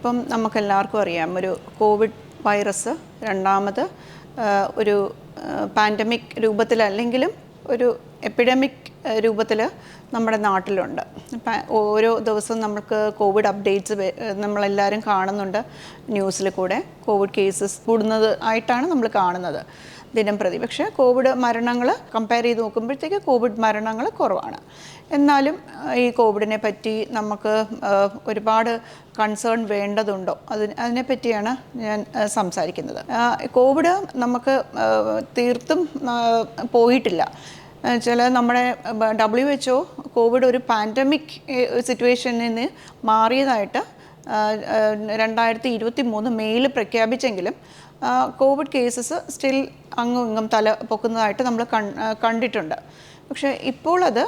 ഇപ്പം നമുക്കെല്ലാവർക്കും അറിയാം ഒരു കോവിഡ് വൈറസ് രണ്ടാമത് ഒരു പാൻഡമിക് രൂപത്തിലല്ലെങ്കിലും ഒരു എപ്പിഡമിക് രൂപത്തിൽ നമ്മുടെ നാട്ടിലുണ്ട്. ഓരോ ദിവസവും നമുക്ക് കോവിഡ് അപ്ഡേറ്റ്സ് നമ്മളെല്ലാവരും കാണുന്നുണ്ട് ന്യൂസിൽ കൂടെ. കോവിഡ് കേസസ് കൂടുന്നത് ആയിട്ടാണ് നമ്മൾ കാണുന്നത്. ദിനം പ്രതി. പക്ഷേ കോവിഡ് മരണങ്ങൾ കമ്പയർ ചെയ്ത് നോക്കുമ്പോഴത്തേക്ക് കോവിഡ് മരണങ്ങൾ കുറവാണ്. എന്നാലും ഈ കോവിഡിനെ പറ്റി നമുക്ക് ഒരുപാട് കൺസേൺ വേണ്ടതുണ്ടോ? അതിന് അതിനെപ്പറ്റിയാണ് ഞാൻ സംസാരിക്കുന്നത്. കോവിഡ് നമുക്ക് തീർത്തും പോയിട്ടില്ല. ചില നമ്മുടെ ഡബ്ല്യു എച്ച് ഒ കോവിഡ് ഒരു പാൻഡമിക് സിറ്റുവേഷനിൽ നിന്ന് മാറിയതായിട്ട് രണ്ടായിരത്തി ഇരുപത്തി മൂന്ന് മെയിൽ പ്രഖ്യാപിച്ചെങ്കിലും കോവിഡ് കേസസ് സ്റ്റിൽ അങ്ങും ഇങ്ങും തല പൊക്കുന്നതായിട്ട് നമ്മൾ കണ്ടിട്ടുണ്ട്. പക്ഷേ ഇപ്പോൾ അത്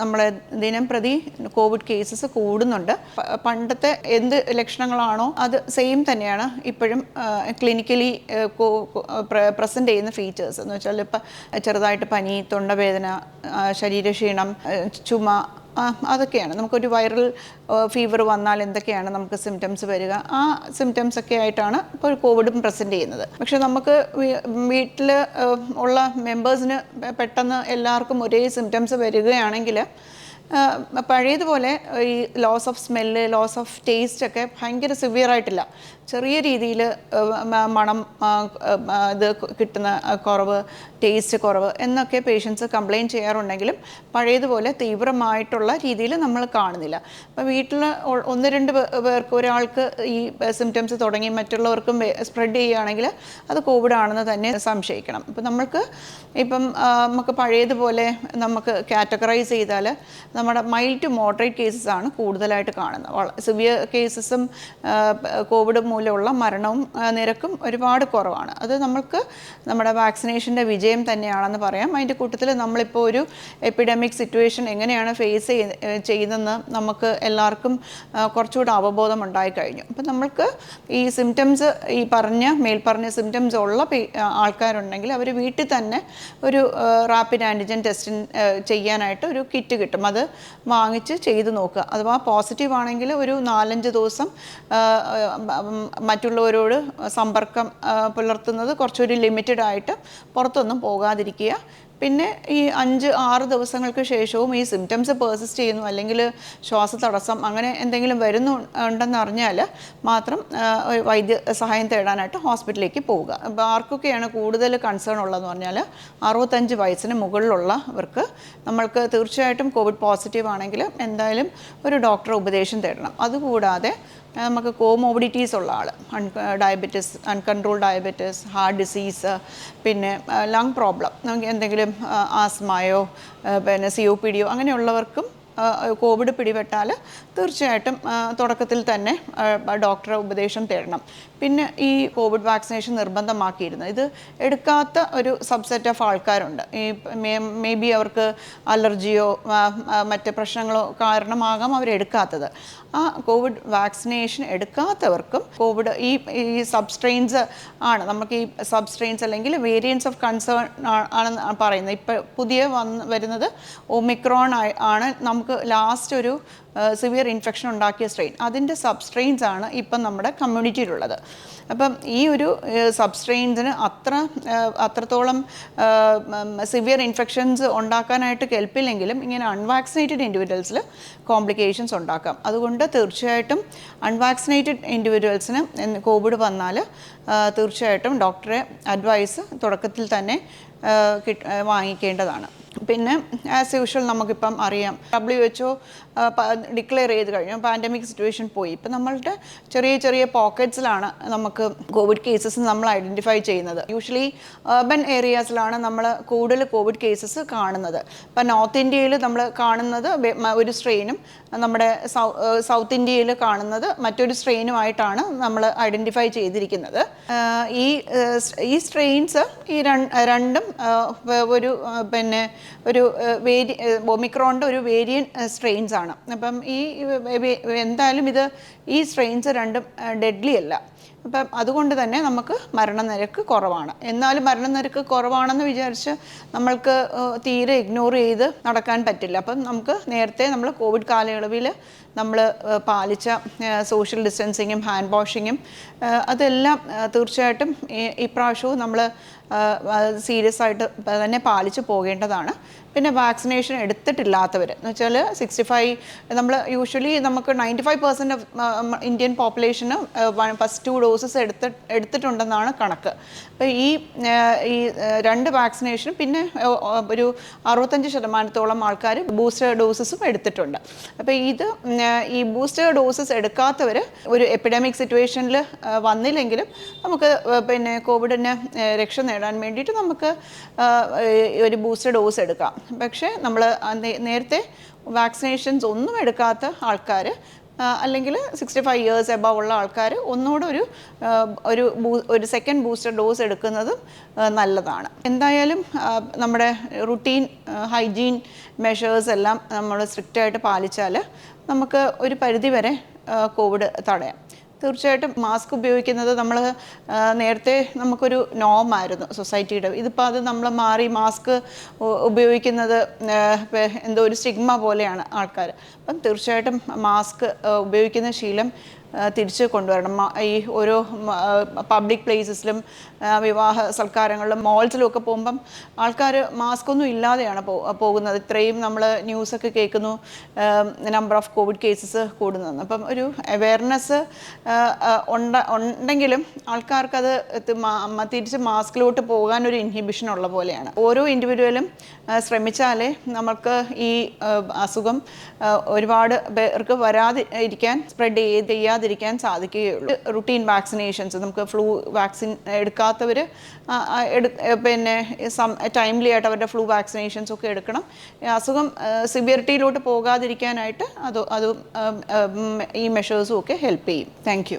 നമ്മളെ ദിനം പ്രതി കോവിഡ് കേസസ് കൂടുന്നുണ്ട്. പണ്ടത്തെ എന്ത് ലക്ഷണങ്ങളാണോ അത് സെയിം തന്നെയാണ് ഇപ്പോഴും ക്ലിനിക്കലി പ്രസന്റ് ചെയ്യുന്ന ഫീച്ചേഴ്സ് എന്ന് വെച്ചാൽ ഇപ്പം ചെറുതായിട്ട് പനി തൊണ്ടവേദന ശരീരക്ഷീണം ചുമ അതൊക്കെയാണ്. നമുക്കൊരു വൈറൽ ഫീവർ വന്നാൽ എന്തൊക്കെയാണ് നമുക്ക് സിംറ്റംസ് വരിക? ആ സിംറ്റംസ് ഒക്കെ ആയിട്ടാണ് ഇപ്പോൾ കോവിഡും പ്രസന്റ് ചെയ്യുന്നത്. പക്ഷെ നമുക്ക് വീട്ടിൽ ഉള്ള മെമ്പേഴ്സിന് പെട്ടെന്ന് എല്ലാവർക്കും ഒരേ സിംറ്റംസ് വരികയാണെങ്കിൽ പഴയതുപോലെ ഈ loss of smell loss of taste ഒക്കെ ഭയങ്കര സിവിയർ ആയിട്ടില്ല. ചെറിയ രീതിയിൽ മണം ഇത് കിട്ടുന്ന കുറവ് ടേസ്റ്റ് കുറവ് എന്നൊക്കെ പേഷ്യൻസ് കംപ്ലയിന്റ് ചെയ്യാറുണ്ടെങ്കിലും പഴയതുപോലെ തീവ്രമായിട്ടുള്ള രീതിയിൽ നമ്മൾ കാണുന്നില്ല. അപ്പോൾ വീട്ടിൽ ഒന്ന് രണ്ട് പേർക്ക് ഒരാൾക്ക് ഈ സിംറ്റംസ് തുടങ്ങി മറ്റുള്ളവർക്കും സ്പ്രെഡ് ചെയ്യുകയാണെങ്കിൽ അത് കോവിഡ് ആണെന്ന് തന്നെ സംശയിക്കണം. ഇപ്പം നമ്മൾക്ക് ഇപ്പം നമുക്ക് പഴയതുപോലെ നമുക്ക് കാറ്റഗറൈസ് ചെയ്താൽ നമ്മുടെ മൈൽഡ് ടു മോഡറേറ്റ് കേസസ് ആണ് കൂടുതലായിട്ട് കാണുന്നത്. സിവിയർ കേസസും കോവിഡ് മൂലമുള്ള മരണവും നിരക്കും ഒരുപാട് കുറവാണ്. അത് നമ്മൾക്ക് നമ്മുടെ വാക്സിനേഷന്റെ വിജയം തന്നെയാണെന്ന് പറയാം. അതിന്റെ കൂട്ടത്തിൽ നമ്മളിപ്പോൾ ഒരു എപ്പിഡമിക് സിറ്റുവേഷൻ എങ്ങനെയാണ് ഫേസ് ചെയ്യുന്നതെന്ന് നമുക്ക് എല്ലാവർക്കും കുറച്ചുകൂടെ അവബോധം ഉണ്ടായിക്കഴിഞ്ഞു അപ്പം നമ്മൾക്ക് ഈ സിംറ്റംസ് ഈ പറഞ്ഞ മേൽപ്പറഞ്ഞ സിംറ്റംസ് ഉള്ള ആൾക്കാരുണ്ടെങ്കിൽ അവർ വീട്ടിൽ തന്നെ ഒരു റാപ്പിഡ് ആന്റിജൻ ടെസ്റ്റ് ചെയ്യാനായിട്ട് ഒരു കിറ്റ് കിട്ടും. അത് വാങ്ങിച്ച് ചെയ്ത് നോക്കുക. അഥവാ പോസിറ്റീവ് ആണെങ്കിൽ ഒരു നാലഞ്ച് ദിവസം മറ്റുള്ളവരോട് സമ്പർക്കം പുലർത്തുന്നത് കുറച്ചൊരു ലിമിറ്റഡ് ആയിട്ട് പുറത്തൊന്നും പോകാതിരിക്കുക. പിന്നെ ഈ അഞ്ച് ആറ് ദിവസങ്ങൾക്ക് ശേഷവും ഈ സിംറ്റംസ് പേഴ്സിസ്റ്റ് ചെയ്യുന്നു അല്ലെങ്കിൽ ശ്വാസതടസ്സം അങ്ങനെ എന്തെങ്കിലും വരുന്നു ഉണ്ടെന്ന് അറിഞ്ഞാൽ മാത്രം വൈദ്യ സഹായം തേടാനായിട്ട് ഹോസ്പിറ്റലിലേക്ക് പോവുക. അപ്പോൾ ആർക്കൊക്കെയാണ് കൂടുതൽ കൺസേൺ ഉള്ളതെന്ന് പറഞ്ഞാൽ അറുപത്തഞ്ച് വയസ്സിന് മുകളിലുള്ളവർക്ക് നമ്മൾക്ക് തീർച്ചയായിട്ടും കോവിഡ് പോസിറ്റീവ് ആണെങ്കിൽ എന്തായാലും ഒരു ഡോക്ടറെ ഉപദേശം തേടണം. അതുകൂടാതെ നമുക്ക് കോമോബിഡിറ്റീസ് ഉള്ള ആൾ diabetes uncontrol diabetes heart disease പിന്നെ ലങ് പ്രോബ്ലം നമുക്ക് എന്തെങ്കിലും ആസ്മയോ പിന്നെ സി ഒ പി ഡിയോ അങ്ങനെയുള്ളവർക്കും കോവിഡ് പിടിപെട്ടാൽ തീർച്ചയായിട്ടും തുടക്കത്തിൽ തന്നെ ഡോക്ടറെ ഉപദേശം തേടണം. പിന്നെ ഈ കോവിഡ് വാക്സിനേഷൻ നിർബന്ധമാക്കിയിരുന്നു. ഇത് എടുക്കാത്ത ഒരു സബ്സെറ്റ് ഓഫ് ആൾക്കാരുണ്ട്. ഈ മേ ബി അവർക്ക് അലർജിയോ മറ്റ് പ്രശ്നങ്ങളോ കാരണമാകാം അവരെടുക്കാത്തത് ആ കോവിഡ് വാക്സിനേഷൻ എടുക്കാത്തവർക്കും കോവിഡ് ഈ ഈ സബ്സ്ട്രെയിൻസ് ആണ്. നമുക്ക് ഈ സബ്സ്ട്രെയിൻസ് അല്ലെങ്കിൽ വേരിയൻസ് ഓഫ് കൺസേൺ ആണെന്ന് പറയുന്നത്. ഇപ്പോൾ പുതിയ വന്ന് വരുന്നത് ഒമിക്രോൺ ആണ്. നമുക്ക് ലാസ്റ്റ് ഒരു സിവിയർ ഇൻഫെക്ഷൻ ഉണ്ടാക്കിയ സ്ട്രെയിൻ അതിന്റെ സബ്സ്ട്രെയിൻസ് ആണ് ഇപ്പം നമ്മുടെ കമ്മ്യൂണിറ്റിയിലുള്ളത് അപ്പം ഈ ഒരു സബ് സബ്സ്ട്രെയിൻസിന് അത്ര അത്രത്തോളം സിവിയർ ഇൻഫെക്ഷൻസ് ഉണ്ടാക്കാനായിട്ട് കേൾപ്പില്ലെങ്കിലും ഇങ്ങനെ അൺവാക്സിനേറ്റഡ് ഇൻഡിവിജ്വൽസിൽ കോംപ്ലിക്കേഷൻസ് ഉണ്ടാക്കാം. അതുകൊണ്ട് തീർച്ചയായിട്ടും അൺവാക്സിനേറ്റഡ് ഇൻഡിവിജ്വൽസിന് കോവിഡ് വന്നാൽ തീർച്ചയായിട്ടും ഡോക്ടറെ അഡ്വൈസ് തുടക്കത്തിൽ തന്നെ വാങ്ങിക്കേണ്ടതാണ്. പിന്നെ ആസ് യൂഷ്വൽ നമുക്കിപ്പം അറിയാം. ഡബ്ല്യു എച്ച് ഒ ഡിക്ലെയർ ചെയ്ത് കഴിഞ്ഞു. പാൻഡമിക് സിറ്റുവേഷൻ പോയി. ഇപ്പം നമ്മളുടെ ചെറിയ ചെറിയ പോക്കറ്റ്സിലാണ് നമുക്ക് കോവിഡ് കേസസ് നമ്മൾ ഐഡന്റിഫൈ ചെയ്യുന്നത്. യൂഷ്വലി അർബൻ ഏരിയാസിലാണ് നമ്മൾ കൂടുതൽ കോവിഡ് കേസസ് കാണുന്നത്. ഇപ്പം നോർത്ത് ഇന്ത്യയിൽ നമ്മൾ കാണുന്നത് ഒരു സ്ട്രെയിനും നമ്മുടെ സൗത്ത് ഇന്ത്യയിൽ കാണുന്നത് മറ്റൊരു സ്ട്രെയിനുമായിട്ടാണ് നമ്മൾ ഐഡന്റിഫൈ ചെയ്തിരിക്കുന്നത്. ഈ ഈ സ്ട്രെയിൻസ് ഈ രണ്ടും ഒരു പിന്നെ ഒരു വേരി ഒമിക്രോണിന്റെ ഒരു വേരിയൻ സ്ട്രെയിൻസ് ആണ്. അപ്പം ഈ എന്തായാലും ഇത് ഈ സ്ട്രെയിൻസ് രണ്ടും ഡെഡ്ലി അല്ല. അപ്പം അതുകൊണ്ട് തന്നെ നമുക്ക് മരണനിരക്ക് കുറവാണ്. എന്നാലും മരണനിരക്ക് കുറവാണെന്ന് വിചാരിച്ച് നമ്മൾക്ക് തീരെ ഇഗ്നോർ ചെയ്ത് നടക്കാൻ പറ്റില്ല. അപ്പം നമുക്ക് നേരത്തെ നമ്മൾ കോവിഡ് കാലയളവിൽ നമ്മൾ പാലിച്ച സോഷ്യൽ ഡിസ്റ്റൻസിങ്ങും ഹാൻഡ് വാഷിങ്ങും അതെല്ലാം തീർച്ചയായിട്ടും ഈ- ഈ പ്രാവശ്യവും നമ്മൾ സീരിയസ് ആയിട്ട് തന്നെ പാലിച്ചു പോകേണ്ടതാണ്. പിന്നെ വാക്സിനേഷൻ എടുത്തിട്ടില്ലാത്തവർ എന്ന് വെച്ചാൽ സിക്സ്റ്റി ഫൈവ് നമ്മൾ യൂഷ്വലി നമുക്ക് ninety five percent of Indian population first two doses എടുത്ത് എടുത്തിട്ടുണ്ടെന്നാണ് കണക്ക്. അപ്പോൾ ഈ ഈ രണ്ട് വാക്സിനേഷനും പിന്നെ ഒരു അറുപത്തഞ്ച് ശതമാനത്തോളം ആൾക്കാർ ബൂസ്റ്റർ ഡോസസും എടുത്തിട്ടുണ്ട്. അപ്പോൾ ഇത് ഈ ബൂസ്റ്റർ ഡോസസ് എടുക്കാത്തവർ ഒരു എപ്പിഡമിക് സിറ്റുവേഷനിൽ വന്നില്ലെങ്കിലും നമുക്ക് പിന്നെ കോവിഡിന് രക്ഷ നേടാൻ വേണ്ടിയിട്ട് നമുക്ക് ഒരു ബൂസ്റ്റർ ഡോസ് എടുക്കാം. പക്ഷേ നമ്മൾ നേരത്തെ വാക്സിനേഷൻസ് ഒന്നും എടുക്കാത്ത ആൾക്കാർ അല്ലെങ്കിൽ സിക്സ്റ്റി ഫൈവ് ഇയേഴ്സ് എബവ് ഉള്ള ആൾക്കാർ ഒന്നുകൂടെ ഒരു ഒരു ഒരു സെക്കൻഡ് ബൂസ്റ്റർ ഡോസ് എടുക്കുന്നതും നല്ലതാണ്. എന്തായാലും നമ്മുടെ റുട്ടീൻ ഹൈജീൻ മെഷേഴ്സ് എല്ലാം നമ്മൾ സ്ട്രിക്റ്റായിട്ട് പാലിച്ചാൽ നമുക്ക് ഒരു പരിധി വരെ കോവിഡ് തടയാം. തീർച്ചയായിട്ടും മാസ്ക് ഉപയോഗിക്കുന്നത് നമ്മൾ നേരത്തെ നമുക്കൊരു നോമായിരുന്നു സൊസൈറ്റിയുടെ ഇതിപ്പോൾ അത് നമ്മൾ മാറി മാസ്ക് ഉപയോഗിക്കുന്നത് എന്തോ ഒരു സ്റ്റിഗ്മ പോലെയാണ് ആൾക്കാർ അപ്പം തീർച്ചയായിട്ടും മാസ്ക് ഉപയോഗിക്കുന്ന ശീലം തിരിച്ച് കൊണ്ടുവരണം. ഈ ഓരോ പബ്ലിക് പ്ലേസസിലും വിവാഹ സൽക്കാരങ്ങളിലും മോൾസിലും ഒക്കെ പോകുമ്പം ആൾക്കാർ മാസ്ക് ഒന്നും ഇല്ലാതെയാണ് പോകുന്നത്. ഇത്രയും നമ്മൾ ന്യൂസൊക്കെ കേൾക്കുന്നു നമ്പർ ഓഫ് കോവിഡ് കേസസ് കൂടുന്നതെന്ന്. അപ്പം ഒരു അവയർനെസ് ഉണ്ട ഉണ്ടെങ്കിലും ആൾക്കാർക്കത് തിരിച്ച് മാസ്കിലോട്ട് പോകാൻ ഒരു ഇൻഹിബിഷൻ ഉള്ള പോലെയാണ്. ഓരോ ഇൻഡിവിജ്വലും ശ്രമിച്ചാലേ നമുക്ക് ഈ അസുഖം ഒരുപാട് പേർക്ക് വരാതെ ഇരിക്കാൻ സ്പ്രെഡ് ചെയ്ത് ചെയ്യാതിരിക്കാൻ സാധിക്കുകയുള്ളൂ. റുട്ടീൻ വാക്സിനേഷൻസ് നമുക്ക് ഫ്ലൂ വാക്സിൻ എടുക്കാത്തവർ പിന്നെ ടൈംലി ആയിട്ട് അവരുടെ ഫ്ലൂ വാക്സിനേഷൻസ് ഒക്കെ എടുക്കണം. അസുഖം സിവിയറിറ്റിയിലോട്ട് പോകാതിരിക്കാനായിട്ട് അത് അതും ഈ മെഷേഴ്സും ഒക്കെ ഹെൽപ്പ് ചെയ്യും. താങ്ക്